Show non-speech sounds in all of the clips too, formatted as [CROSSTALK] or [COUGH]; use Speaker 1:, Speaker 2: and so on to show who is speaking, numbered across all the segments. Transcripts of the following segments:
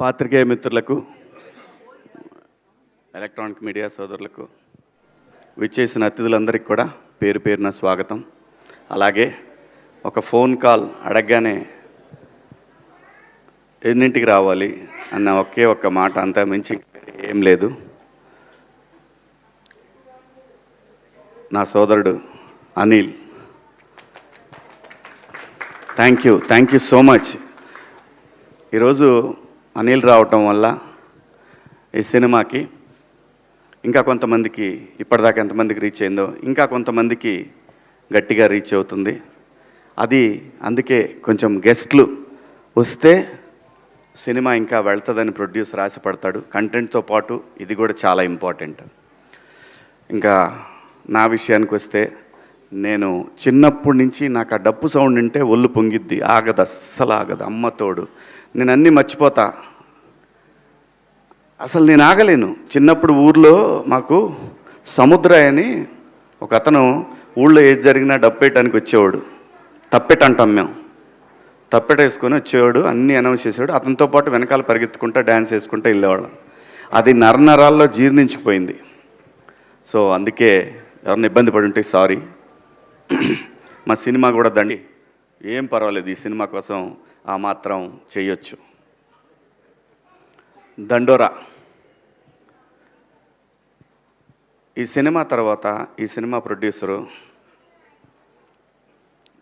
Speaker 1: పాత్రికేయ మిత్రులకు electronic media సోదరులకు విచ్చేసిన అతిథులందరికీ కూడా పేరు పేరున స్వాగతం. అలాగే ఒక ఫోన్ కాల్ అడగగానే ఎన్నింటికి రావాలి అన్న ఒకే ఒక్క మాట అంతా మించి ఏం లేదు. నా సోదరుడు Anil. Thank you thank you so much ఈరోజు అనిల్ రావటం వల్ల ఈ సినిమాకి ఇంకా కొంతమందికి ఇప్పటిదాకా ఎంతమందికి రీచ్ అయిందో ఇంకా కొంతమందికి గట్టిగా రీచ్ అవుతుంది. అది అందుకే కొంచెం గెస్ట్లు వస్తే సినిమా ఇంకా వెళ్తుందని ప్రొడ్యూసర్ ఆశపడతాడు. కంటెంట్తో పాటు ఇది కూడా చాలా ఇంపార్టెంట్ ఇంకా నా విషయానికి వస్తే నేను చిన్నప్పటి నుంచి నాకు ఆ డప్పు సౌండ్ ఉంటే ఒళ్ళు పొంగిద్ది. ఆగదు అస్సలు ఆగదు. అమ్మ తోడు. నేను అన్నీ మర్చిపోతా. అసలు నేను ఆగలేను. చిన్నప్పుడు ఊర్లో మాకు సముద్రయ్య అని ఒక అతను ఊళ్ళో ఏది జరిగినా డప్పేయటానికి వచ్చేవాడు. తప్పెట అంటాం మేము. తప్పెట వేసుకొని వచ్చేవాడు అన్నీ అనౌన్స్ చేసేవాడు. అతనితో పాటు వెనకాల పరిగెత్తుకుంటా డ్యాన్స్ వేసుకుంటూ వెళ్ళేవాళ్ళం. అది నరనరాల్లో జీర్ణించిపోయింది. సో అందుకే ఎవరిని ఇబ్బంది పడి ఉంటే సారీ. [CLEARS THROAT] మా సినిమా కూడా దండి. ఏం పర్వాలేదు ఈ సినిమా కోసం ఆ మాత్రం చేయొచ్చు. దండోరా. ఈ సినిమా తర్వాత ఈ సినిమా ప్రొడ్యూసరు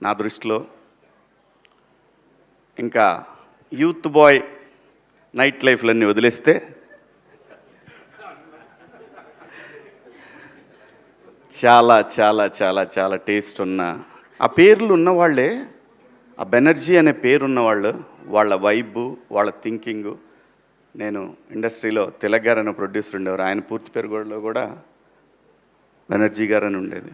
Speaker 1: నా దృష్టిలో ఇంకా యూత్ బాయ్ నైట్ లైఫ్లన్నీ వదిలేస్తే చాలా చాలా చాలా చాలా టేస్ట్ ఉన్న ఆ పేర్లు ఉన్నవాళ్ళే ఆ బెనర్జీ అనే పేరున్న వాళ్ళు వాళ్ళ వైబు వాళ్ళ థింకింగు నేను ఇండస్ట్రీలో తిలక్ గారు అనే ప్రొడ్యూసర్ ఉండేవారు. ఆయన పూర్తి పేరు కూడా బెనర్జీ గారు అని ఉండేది.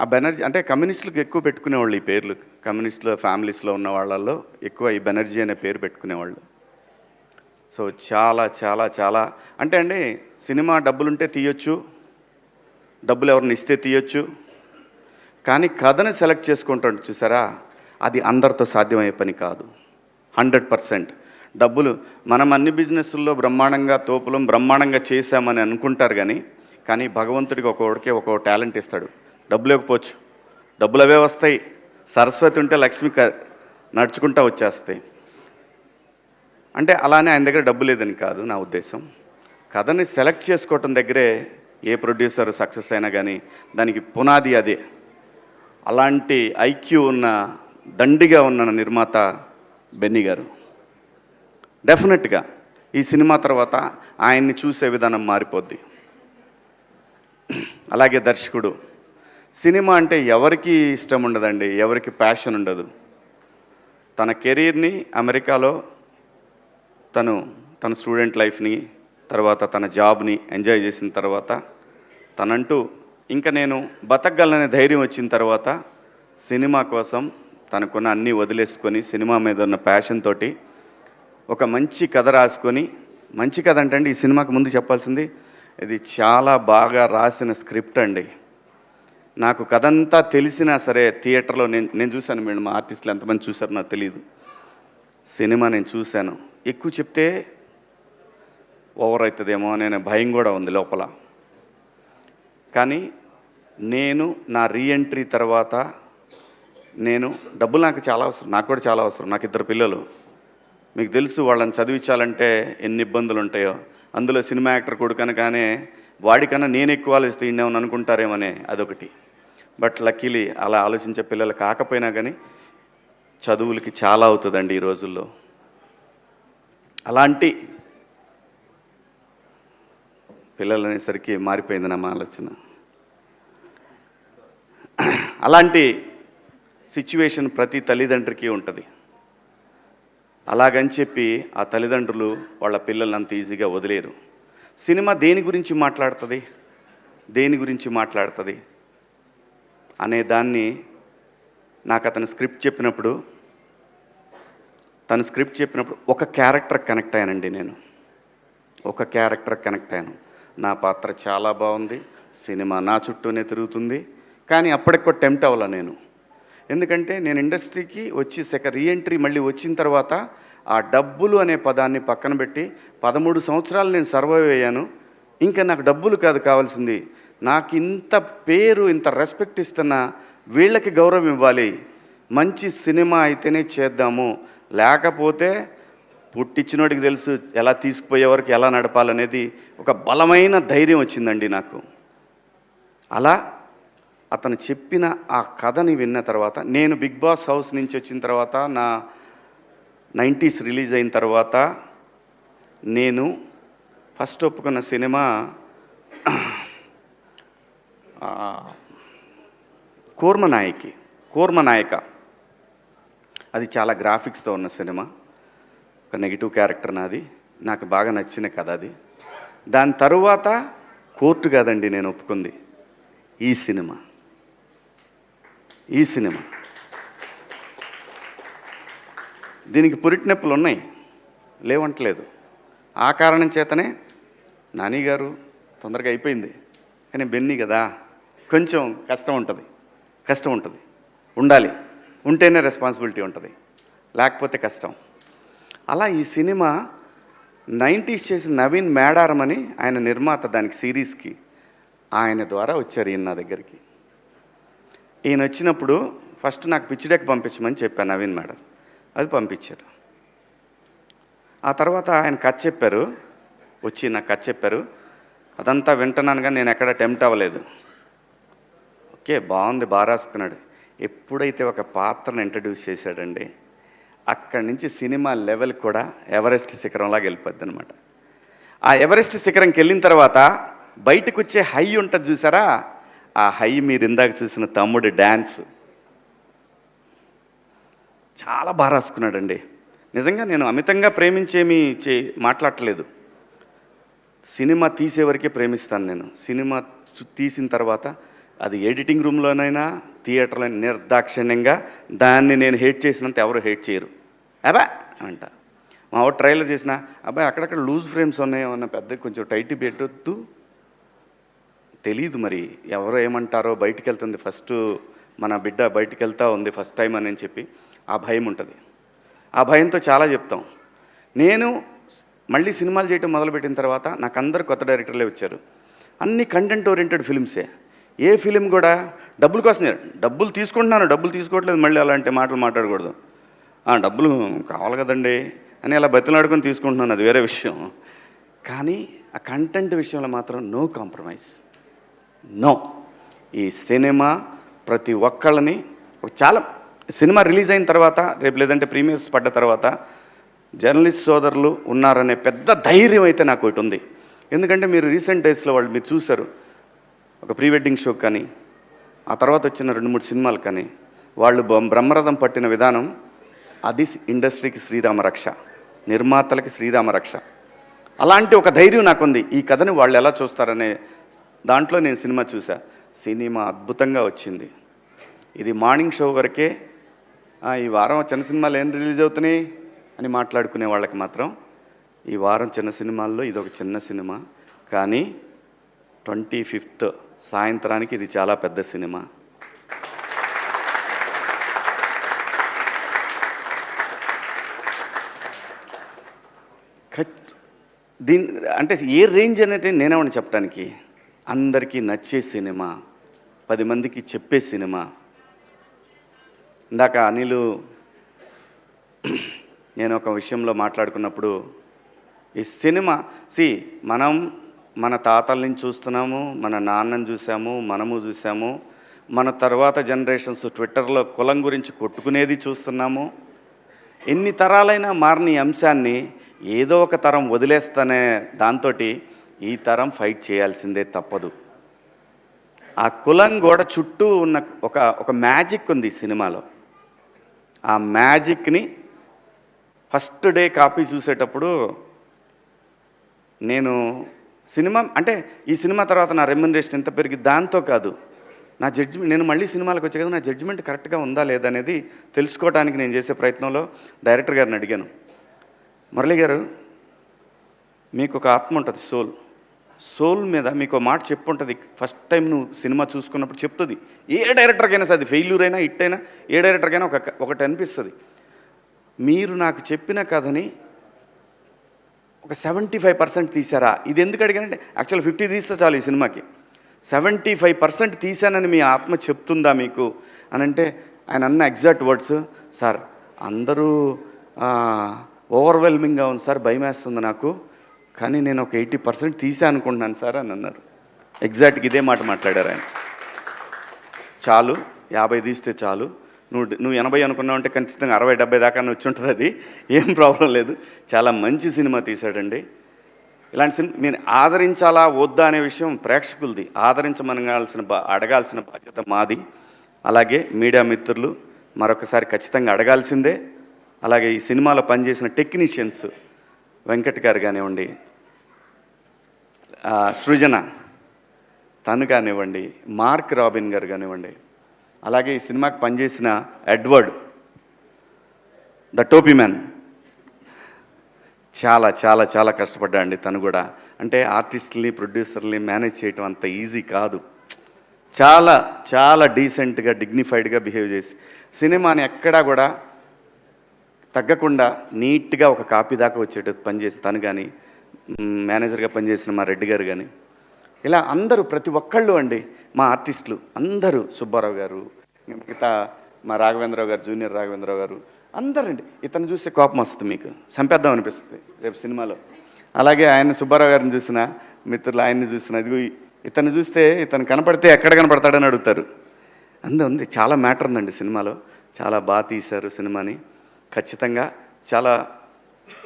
Speaker 1: ఆ బెనర్జీ అంటే కమ్యూనిస్టులకు ఎక్కువ పెట్టుకునేవాళ్ళు ఈ పేర్లు. కమ్యూనిస్టుల ఫ్యామిలీస్లో ఉన్న వాళ్ళల్లో ఎక్కువ ఈ బెనర్జీ అనే పేరు పెట్టుకునేవాళ్ళు. సో చాలా చాలా చాలా అంటే అండి సినిమా డబ్బులుంటే తీయొచ్చు డబ్బులు ఎవరిని ఇస్తే తీయొచ్చు కానీ కథను సెలెక్ట్ చేసుకుంటాడు చూసారా? అది అందరితో సాధ్యమయ్యే పని కాదు. Hundred percent. డబ్బులు. మనం అన్ని బిజినెస్ల్లో బ్రహ్మాండంగా తోపులం బ్రహ్మాండంగా చేశామని అనుకుంటారు కానీ కానీ భగవంతుడికి ఒక్కొక్కడికి ఒక్కొక్క టాలెంట్ ఇస్తాడు. డబ్బులు ఇవ్వకపోవచ్చు డబ్బులు అవే వస్తాయి. సరస్వతి ఉంటే లక్ష్మి క నడుచుకుంటా వచ్చేస్తాయి. అంటే అలానే ఆయన దగ్గర డబ్బు లేదని కాదు నా ఉద్దేశం. కథని సెలెక్ట్ చేసుకోవటం దగ్గరే ఏ ప్రొడ్యూసర్ సక్సెస్ అయినా కానీ దానికి పునాది అదే. అలాంటి ఐక్యూ ఉన్న దండిగా ఉన్న నిర్మాత బెన్నీ గారు. డెఫినెట్గా ఈ సినిమా తర్వాత ఆయన్ని చూసే విధానం మారిపోద్ది. అలాగే దర్శకుడు. సినిమా అంటే ఎవరికి ఇష్టం ఉండదండి ఎవరికి ప్యాషన్ ఉండదు. తన కెరీర్ని అమెరికాలో తను తన స్టూడెంట్ లైఫ్ని తర్వాత తన జాబ్ని ఎంజాయ్ చేసిన తర్వాత తనంటూ ఇంకా నేను బతకగలనే ధైర్యం వచ్చిన తర్వాత సినిమా కోసం తనకున్న అన్నీ వదిలేసుకొని సినిమా మీద ఉన్న ప్యాషన్ తోటి ఒక మంచి కథ రాసుకొని మంచి కథ అంటే అండి ఈ సినిమాకి ముందు చెప్పాల్సింది ఇది చాలా బాగా రాసిన స్క్రిప్ట్ అండి. నాకు కథ అంతా తెలిసినా సరే థియేటర్లో నేను నేను చూశాను మేడం మా ఆర్టిస్టులు ఎంతమంది చూశారు నాకు తెలియదు సినిమా నేను చూశాను. ఎక్కువ చెప్తే ఓవర్ అవుతుందేమో అనే భయం కూడా ఉంది లోపల. కానీ నేను నా రీఎంట్రీ తర్వాత నేను డబ్బులు నాకు చాలా అవసరం నాకు కూడా చాలా అవసరం నాకు ఇద్దరు పిల్లలు. మీకు తెలుసు వాళ్ళని చదివించాలంటే ఎన్ని ఇబ్బందులు ఉంటాయో. అందులో సినిమా యాక్టర్ కొడుకనగానే వాడికన్నా నేను ఎక్కువ ఆలోచిస్తే ఈయనేమని అనుకుంటారేమనే అదొకటి. బట్ లక్కీలీ అలా ఆలోచించే పిల్లలు కాకపోయినా కానీ చదువులకి చాలా అవుతుందండి ఈ రోజుల్లో. అలాంటి పిల్లలు అనేసరికి మారిపోయింది నా ఆలోచన. అలాంటి సిచ్యువేషన్ ప్రతి తల్లిదండ్రికి ఉంటుంది. అలాగని చెప్పి ఆ తల్లిదండ్రులు వాళ్ళ పిల్లల్ని అంత ఈజీగా వదిలేరు. సినిమా దేని గురించి మాట్లాడుతుంది? దేని గురించి మాట్లాడుతుంది? అనే దాన్ని నాకు అతను స్క్రిప్ట్ చెప్పినప్పుడు తను స్క్రిప్ట్ చెప్పినప్పుడు ఒక క్యారెక్టర్ కనెక్ట్ అయ్యానండి నేను. ఒక క్యారెక్టర్ కనెక్ట్ అయ్యాను. నా పాత్ర చాలా బాగుంది సినిమా నా చుట్టూనే తిరుగుతుంది కానీ అప్పటికి టెంప్ట్ అవ్వాల నేను. ఎందుకంటే నేను ఇండస్ట్రీకి వచ్చి సెక రీఎంట్రీ మళ్ళీ వచ్చిన తర్వాత ఆ డబ్బులు అనే పదాన్ని పక్కన పెట్టి పదమూడు సంవత్సరాలు నేను సర్వైవ్ అయ్యాను. ఇంకా నాకు డబ్బులు కాదు కావాల్సింది. నాకు ఇంత పేరు ఇంత రెస్పెక్ట్ ఇస్తున్న వీళ్ళకి గౌరవం ఇవ్వాలి. మంచి సినిమా అయితేనే చేద్దాము. లేకపోతే పుట్టించినోడికి తెలుసు ఎలా తీసుకుపోయే వరకు ఎలా నడపాలనేది ఒక బలమైన ధైర్యం వచ్చిందండి నాకు. అలా అతను చెప్పిన ఆ కథని విన్న తర్వాత నేను బిగ్ బాస్ హౌస్ నుంచి వచ్చిన తర్వాత నా నైంటీస్ రిలీజ్ అయిన తర్వాత నేను ఫస్ట్ ఒప్పుకున్న సినిమా కూర్మనాయకి కూర్మనాయక అది చాలా గ్రాఫిక్స్తో ఉన్న సినిమా. ఒక నెగిటివ్ క్యారెక్టర్ నాది. నాకు బాగా నచ్చిన కథ అది. దాని తరువాత కోర్టు కాదండి నేను ఒప్పుకుంది. ఈ సినిమా. ఈ సినిమా. దీనికి పురిటి నొప్పులు ఉన్నాయి. లేవంటలేదు. ఆ కారణం చేతనే నాని గారు తొందరగా అయిపోయింది. కానీ బెన్ని కదా కొంచెం కష్టం ఉంటుంది. కష్టం ఉంటుంది. ఉండాలి. ఉంటేనే రెస్పాన్సిబిలిటీ ఉంటుంది. లేకపోతే కష్టం. అలా ఈ సినిమా నైంటీస్ చేసిన నవీన్ మేడారం అని ఆయన నిర్మాత దానికి సిరీస్కి ఆయన ద్వారా వచ్చారు ఈయన నా దగ్గరికి. ఈయన వచ్చినప్పుడు ఫస్ట్ నాకు పిచ్చి డెక్ పంపించమని చెప్పాను నవీన్ మేడం. అది పంపించారు. ఆ తర్వాత ఆయన కథ చెప్పారు. వచ్చి నాకు కథ చెప్పారు. అదంతా వింటున్నాను కానీ నేను ఎక్కడ టెంప్ట్ అవ్వలేదు. ఓకే బాగుంది బాగా రాసుకున్నాడు. ఎప్పుడైతే ఒక పాత్రను ఇంట్రడ్యూస్ చేశాడండి అక్కడి నుంచి సినిమా లెవెల్ కూడా ఎవరెస్ట్ శిఖరంలాగా వెళ్ళిపోద్ది అనమాట ఆ ఎవరెస్ట్ శిఖరంకి వెళ్ళిన తర్వాత బయటకు వచ్చే హై ఉంటుంది చూసారా? ఆ హై మీరు ఇందాక చూసిన తమ్ముడి డ్యాన్స్ చాలా బాగా రాసుకున్నాడండి. నిజంగా నేను అమితంగా ప్రేమించేమి చే మాట్లాడట్లేదు. సినిమా తీసే వరకే ప్రేమిస్తాను నేను. సినిమా తీసిన తర్వాత అది ఎడిటింగ్ రూమ్లోనైనా థియేటర్లో నిర్దాక్షిణ్యంగా దాన్ని నేను హేట్ చేసినంత ఎవరు హేట్ చేయరు. అబా అంట. మా వాడు ట్రైలర్ చేసిన అబ్బాయి అక్కడక్కడ లూజ్ ఫ్రేమ్స్ ఉన్నాయో అన్న పెద్ద కొంచెం టైట్ పెట్టొద్దు. తెలీదు మరి. ఎవరు ఏమంటారో బయటికి వెళ్తుంది ఫస్ట్ మన బిడ్డ బయటికి వెళ్తా ఉంది ఫస్ట్ టైం అని చెప్పి ఆ భయం ఉంటుంది. ఆ భయంతో చాలా చెప్తాం. నేను మళ్ళీ సినిమాలు చేయటం మొదలుపెట్టిన తర్వాత నాకు అందరు కొత్త డైరెక్టర్లే వచ్చారు. అన్ని కంటెంట్ ఓరియంటెడ్ ఫిల్మ్సే ఏ ఫిలిం కూడా డబ్బుల కోసం డబ్బులు తీసుకుంటున్నాను డబ్బులు తీసుకోవట్లేదు మళ్ళీ అలాంటి మాటలు మాట్లాడకూడదు. "ఆ, డబ్బులు కావాలి కదండి అని అలా బతిలాడుకొని తీసుకుంటున్నాను అది వేరే విషయం. కానీ ఆ కంటెంట్ విషయంలో మాత్రం నో కాంప్రమైజ్ నో. ఈ సినిమా ప్రతి ఒక్కళ్ళని చాలా సినిమా రిలీజ్ అయిన తర్వాత రేపు లేదంటే ప్రీమియర్స్ పడ్డ తర్వాత జర్నలిస్ట్ సోదరులు ఉన్నారనే పెద్ద ధైర్యం అయితే నాకు ఒకటి ఉంది. ఎందుకంటే మీరు రీసెంట్ డేస్లో వాళ్ళు మీరు చూశారు ఒక ప్రీ వెడ్డింగ్ షో కానీ ఆ తర్వాత వచ్చిన రెండు మూడు సినిమాలు కానీ వాళ్ళు బ్రహ్మరథం పట్టిన విధానం అది ఇండస్ట్రీకి శ్రీరామ రక్ష నిర్మాతలకి శ్రీరామ రక్ష. అలాంటి ఒక ధైర్యం నాకుంది. ఈ కథని వాళ్ళు ఎలా చూస్తారనే దాంట్లో నేను సినిమా చూసా. సినిమా అద్భుతంగా వచ్చింది. ఇది మార్నింగ్ షో వరకే ఈ వారం చిన్న సినిమాలు ఏం రిలీజ్ అవుతున్నాయి అని మాట్లాడుకునే వాళ్ళకి మాత్రం ఈ వారం చిన్న సినిమాల్లో ఇది ఒక చిన్న సినిమా. కానీ ట్వంటీ ఫిఫ్త్ సాయంత్రానికి ఇది చాలా పెద్ద సినిమా. దీని అంటే ఏ రేంజ్ అనేది నేనేమని చెప్పడానికి అందరికీ నచ్చే సినిమా పది మందికి చెప్పే సినిమా. ఇందాక అనిలు నేను ఒక విషయంలో మాట్లాడుకున్నప్పుడు ఈ సినిమా సి మనం మన తాతల నుంచి చూస్తున్నాము మన నాన్నని చూసాము మనము చూసాము మన తర్వాత జనరేషన్స్ ట్విట్టర్లో కులం గురించి కొట్టుకునేది చూస్తున్నాము. ఎన్ని తరాలైనా మారిన అంశాన్ని ఏదో ఒక తరం వదిలేస్తానే దాంతో ఈ తరం ఫైట్ చేయాల్సిందే తప్పదు. ఆ కులం గోడ చుట్టూ ఉన్న ఒక ఒక మ్యాజిక్ ఉంది సినిమాలో. ఆ మ్యాజిక్ని ఫస్ట్ డే కాపీ చూసేటప్పుడు నేను సినిమా అంటే ఈ సినిమా తర్వాత నా రెమ్యునరేషన్ ఎంత పెరిగి దాంతో కాదు నా జడ్జిమెంట్ నేను మళ్ళీ సినిమాలకు వచ్చే కదా నా జడ్జిమెంట్ కరెక్ట్గా ఉందా లేదా అనేది తెలుసుకోవడానికి నేను చేసే ప్రయత్నంలో డైరెక్టర్ గారిని అడిగాను. మురళి గారు మీకు ఒక ఆత్మ ఉంటుంది సోల్. సోల్ మీద మీకు ఒక మాట చెప్పు ఉంటుంది ఫస్ట్ టైం నువ్వు సినిమా చూసుకున్నప్పుడు చెప్తుంది. ఏ డైరెక్టర్కైనా సరే అది ఫెయిల్యూర్ అయినా హిట్ అయినా ఏ డైరెక్టర్కైనా ఒక ఒకటి అనిపిస్తుంది. మీరు నాకు చెప్పిన కథని ఒక సెవెంటీ ఫైవ్ పర్సెంట్ తీసారా ఇది ఎందుకు అడిగానంటే యాక్చువల్ ఫిఫ్టీ తీస్తే చాలు ఈ సినిమాకి. సెవెంటీ ఫైవ్ పర్సెంట్ తీశానని మీ ఆత్మ చెప్తుందా మీకు? అని అంటే ఆయన అన్న ఎగ్జాక్ట్ వర్డ్స్ సార్ అందరూ ఓవర్వెల్మింగ్గా ఉంది సార్ భయం వేస్తుంది నాకు. కానీ నేను ఒక ఎయిటీ పర్సెంట్ తీసా అనుకుంటున్నాను సార్ అని అన్నారు. ఎగ్జాక్ట్గా ఇదే మాట మాట్లాడారు ఆయన. చాలు యాభై తీస్తే చాలు. నువ్వు నువ్వు ఎనభై అనుకున్నావు అంటే ఖచ్చితంగా అరవై డెబ్బై దాకా వచ్చి ఉంటుంది అది. ఏం ప్రాబ్లం లేదు. చాలా మంచి సినిమా తీశాడండి. ఇలాంటి సినిమా మీరు ఆదరించాలా వద్దా అనే విషయం ప్రేక్షకులది. ఆదరించమనగాల్సిన బా అడగాల్సిన బాధ్యత మాది. అలాగే మీడియా మిత్రులు మరొకసారి ఖచ్చితంగా అడగాల్సిందే. అలాగే ఈ సినిమాలో పనిచేసిన టెక్నీషియన్స్ వెంకట్ గారు కానివ్వండి సృజన తను కానివ్వండి మార్క్ రాబిన్ గారు కానివ్వండి అలాగే ఈ సినిమాకి పనిచేసిన ఎడ్వర్డ్ ద టోపీ మ్యాన్. చాలా చాలా చాలా కష్టపడ్డా అండి తను కూడా. అంటే ఆర్టిస్ట్ని ప్రొడ్యూసర్ని మేనేజ్ చేయటం అంత ఈజీ కాదు. చాలా చాలా డీసెంట్గా డిగ్నిఫైడ్గా బిహేవ్ చేసి సినిమాని ఎక్కడా కూడా తగ్గకుండా నీట్గా ఒక కాపీ దాకా వచ్చేటట్టు పనిచేసిన తను కానీ మేనేజర్గా పనిచేసిన మా రెడ్డి గారు కానీ ఇలా అందరూ ప్రతి ఒక్కళ్ళు అండి మా ఆర్టిస్టులు అందరూ సుబ్బారావు గారు మిగతా మా రాఘవేంద్రరావు గారు జూనియర్ రాఘవేంద్రరావు గారు అందరండి. ఇతను చూస్తే కోపం వస్తుంది మీకు. చంపేద్దాం అనిపిస్తుంది రేపు సినిమాలో. అలాగే ఆయన సుబ్బారావు గారిని చూసిన మిత్రులు ఆయన్ని చూసిన ఇదిగో ఇతను చూస్తే ఇతను కనపడితే ఎక్కడ కనపడతాడని అడుగుతారు. అందు ఉంది చాలా మ్యాటర్ ఉందండి సినిమాలో. చాలా బాగా తీశారు సినిమాని. ఖచ్చితంగా చాలా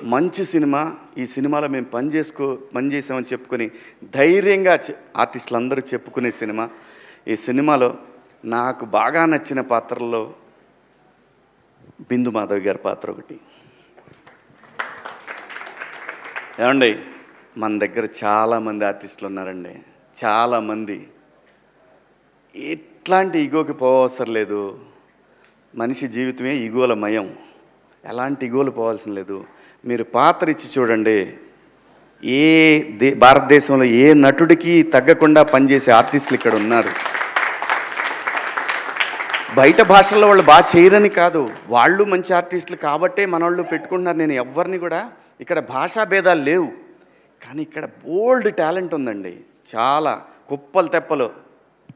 Speaker 1: మంచి సినిమా. ఈ సినిమాలో మేము పని చేసుకో పని చేసామని చెప్పుకొని ధైర్యంగా ఆర్టిస్టులు అందరూ చెప్పుకునే సినిమా. ఈ సినిమాలో నాకు బాగా నచ్చిన పాత్రల్లో బిందు మాధవ్ గారి పాత్ర ఒకటి. ఏమండి మన దగ్గర చాలామంది ఆర్టిస్టులు ఉన్నారండి. చాలామంది ఎట్లాంటి ఈగోకి పోవసరం లేదు. మనిషి జీవితమే ఈగోల మయం. ఎలాంటి ఇగోలు పోవాల్సిన లేదు. మీరు పాత్ర ఇచ్చి చూడండి. ఏ దే భారతదేశంలో ఏ నటుడికి తగ్గకుండా పనిచేసే ఆర్టిస్టులు ఇక్కడ ఉన్నారు. బయట భాషల్లో వాళ్ళు బాగా చేయరని కాదు. వాళ్ళు మంచి ఆర్టిస్టులు కాబట్టే మన వాళ్ళు పెట్టుకుంటున్నారు. నేను ఎవరిని కూడా ఇక్కడ భాషా భేదాలు లేవు. కానీ ఇక్కడ బోల్డ్ టాలెంట్ ఉందండి. చాలా కుప్పలు తెప్పలు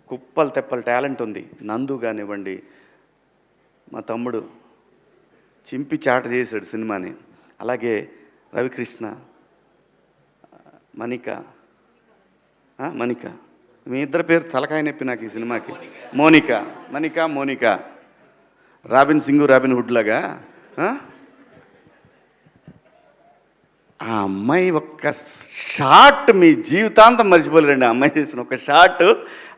Speaker 1: కుప్పలు తెప్పలు టాలెంట్ ఉంది. నందు కానివ్వండి మా తమ్ముడు చింపి చాట చేశాడు సినిమాని. అలాగే రవికృష్ణ మణిక మణిక. మీ ఇద్దరి పేరు తలకాయ నొప్పి నాకు ఈ సినిమాకి. Monika Manika Monika. Robin Singh Robin Hood లాగా ఆ? అమ్మాయి ఒక్క షాట్ మీ జీవితాంతం మర్చిపోలేరండి. ఆ అమ్మాయి చేసిన ఒక షాట్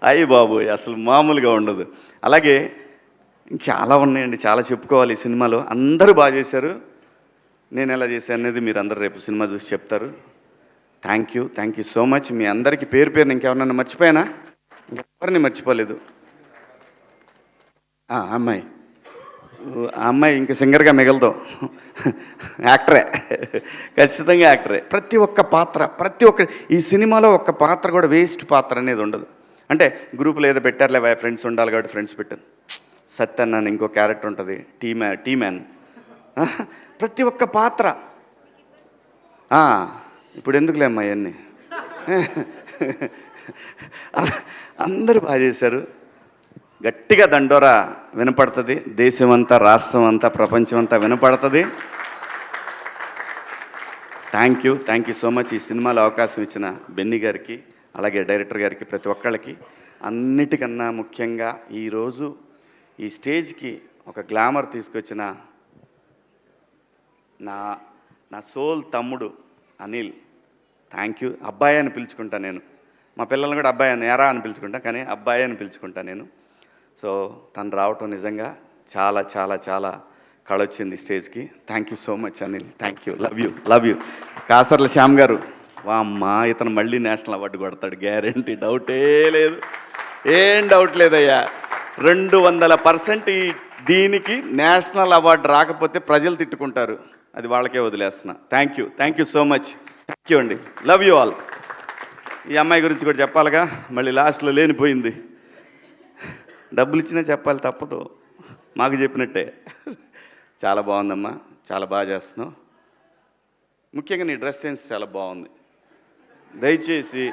Speaker 1: అయ్యి బాబు అసలు మామూలుగా ఉండదు. అలాగే చాలా ఉన్నాయండి చాలా చెప్పుకోవాలి ఈ సినిమాలో. అందరూ బాగా చేశారు. నేను ఎలా చేశాను అనేది మీరు అందరు రేపు సినిమా చూసి చెప్తారు. Thank you thank you so much మీ అందరికీ పేరు పేరు ఇంకెవరన్నా మర్చిపోయానా? ఎవరిని మర్చిపోలేదు. అమ్మాయి. ఆ అమ్మాయి ఇంక సింగర్గా మిగలదు. యాక్టరే. ఖచ్చితంగా యాక్టరే. ప్రతి ఒక్క పాత్ర ప్రతి ఒక్క ఈ సినిమాలో ఒక్క పాత్ర కూడా వేస్ట్ పాత్ర అనేది ఉండదు. అంటే గ్రూపులో ఏదో పెట్టారులే ఫ్రెండ్స్ ఉండాలి కాబట్టి ఫ్రెండ్స్ పెట్టాను సత్యన్ అని ఇంకో క్యారెక్టర్ ఉంటుంది. Tea man tea man. ప్రతి ఒక్క పాత్ర. ఇప్పుడు ఎందుకులే అమ్మా ఇవన్నీ? అందరూ బాగా చేశారు. గట్టిగా దండోరా వినపడుతుంది. దేశం అంతా రాష్ట్రం అంతా ప్రపంచం అంతా వినపడుతుంది. Thank you thank you so much ఈ సినిమాలో అవకాశం ఇచ్చిన బెన్ని గారికి అలాగే డైరెక్టర్ గారికి ప్రతి ఒక్కళ్ళకి అన్నిటికన్నా ముఖ్యంగా ఈరోజు ఈ స్టేజ్కి ఒక గ్లామర్ తీసుకొచ్చిన నా నా సోల్ తమ్ముడు అనిల్. Thank you. అబ్బాయి అని పిలుచుకుంటా నేను. మా పిల్లల్ని కూడా అబ్బాయి అని ఎరా అని పిలుచుకుంటా కానీ అబ్బాయి అని పిలుచుకుంటా నేను. సో తను రావటం నిజంగా చాలా చాలా చాలా కళొచ్చింది స్టేజ్కి. Thank you so much Anil. Thank you. Love you. Love you. Kasarla Shyam garu. వామ్మా ఇతను మళ్ళీ నేషనల్ అవార్డు కొడతాడు. గ్యారంటీ. డౌటే లేదు. ఏం డౌట్ లేదయ్యా. రెండు వందల పర్సెంట్ ఈ దీనికి నేషనల్ అవార్డు రాకపోతే ప్రజలు తిట్టుకుంటారు. అది వాళ్ళకే వదిలేస్తున్నా. Thank you thank you so much thank you అండి. లవ్ యూ ఆల్ ఈ అమ్మాయి గురించి కూడా చెప్పాలిగా. మళ్ళీ లాస్ట్లో లేనిపోయింది. డబ్బులు ఇచ్చినా చెప్పాలి తప్పదు. మాకు చెప్పినట్టే. చాలా బాగుందమ్మా. చాలా బాగా చేస్తున్నావు. ముఖ్యంగా నీ డ్రెస్ సెన్స్ చాలా బాగుంది. దయచేసి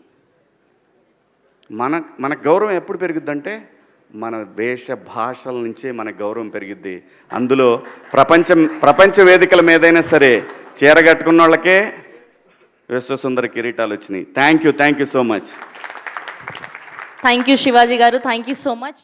Speaker 1: మన మన గౌరవం ఎప్పుడు పెరుగుద్దంటే మన వేష భాషల నుంచే మన గౌరవం పెరిగిద్ది. అందులో ప్రపంచం ప్రపంచ వేదికల మీదైనా సరే చీర కట్టుకున్న వాళ్ళకే విశ్వసుందర కిరీటాలు వచ్చినాయి. Thank you thank you so much
Speaker 2: thank you Shivaji garu. Thank you so much